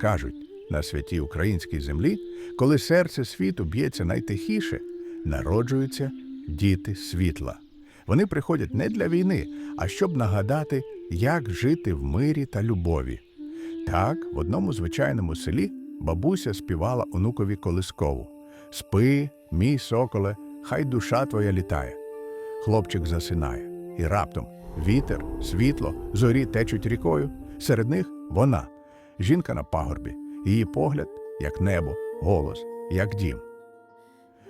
Кажуть, на святій українській землі, коли серце світу б'ється найтихіше, народжуються діти світла. Вони приходять не для війни, а щоб нагадати, як жити в мирі та любові. Так, в одному звичайному селі бабуся співала онукові колискову Спи, мій соколе, хай душа твоя літає. Хлопчик засинає, і раптом вітер, світло, зорі течуть рікою. Серед них вона, жінка на пагорбі, її погляд, як небо, голос, як дім.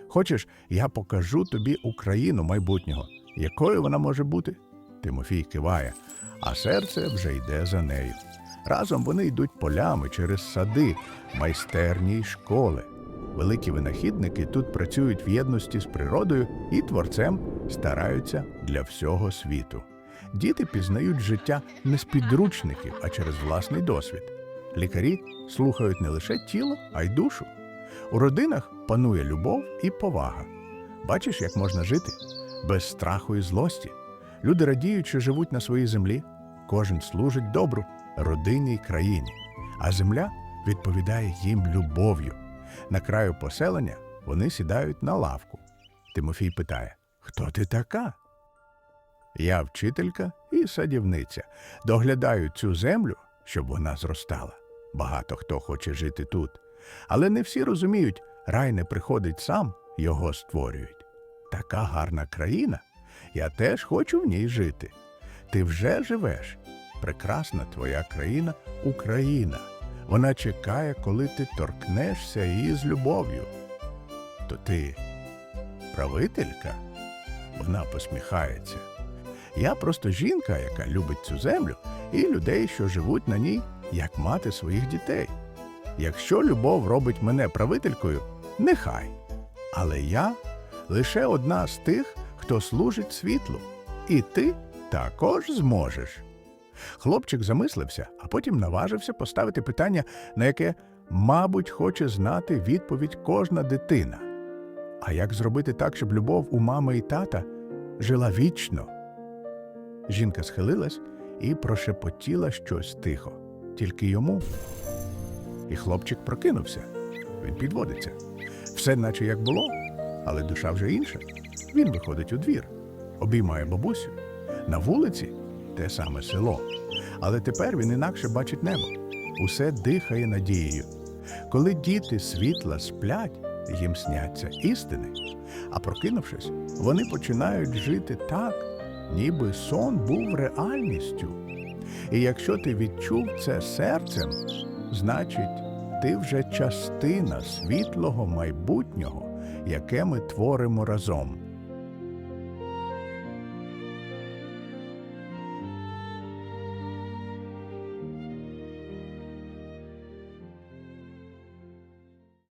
Хочеш, я покажу тобі Україну майбутнього, якою вона може бути? Тимофій киває, а серце вже йде за нею. Разом вони йдуть полями через сади, майстерні й школи. Великі винахідники тут працюють в єдності з природою і творцем стараються для всього світу. Діти пізнають життя не з підручників, а через власний досвід. Лікарі слухають не лише тіло, а й душу. У родинах панує любов і повага. Бачиш, як можна жити без страху і злості. Люди радіють, що живуть на своїй землі. Кожен служить добру родині й країні, а земля відповідає їм любов'ю. На краю поселення вони сідають на лавку. Тимофій питає: Хто ти така? Я вчителька і садівниця. Доглядаю цю землю, щоб вона зростала. Багато хто хоче жити тут. Але не всі розуміють, рай не приходить сам, його створюють. Така гарна країна. Я теж хочу в ній жити. Ти вже живеш. Прекрасна твоя країна Україна. Вона чекає, коли ти торкнешся її з любов'ю. То ти правителька? Вона посміхається. Я просто жінка, яка любить цю землю, і людей, що живуть на ній, як мати своїх дітей. Якщо любов робить мене правителькою, нехай. Але я лише одна з тих, хто служить світлу. І ти також зможеш. Хлопчик замислився, а потім наважився поставити питання, на яке, мабуть, хоче знати відповідь кожна дитина. А як зробити так, щоб любов у мами і тата жила вічно? Жінка схилилась і прошепотіла щось тихо, тільки йому. І хлопчик прокинувся. Він підводиться. Все наче як було, але душа вже інша. Він виходить у двір, обіймає бабусю. На вулиці те саме село. Але тепер він інакше бачить небо. Усе дихає надією. Коли діти світла сплять, їм сняться істини. А прокинувшись, вони починають жити так, ніби сон був реальністю. І якщо ти відчув це серцем, значить, ти вже частина світлого майбутнього, яке ми творимо разом.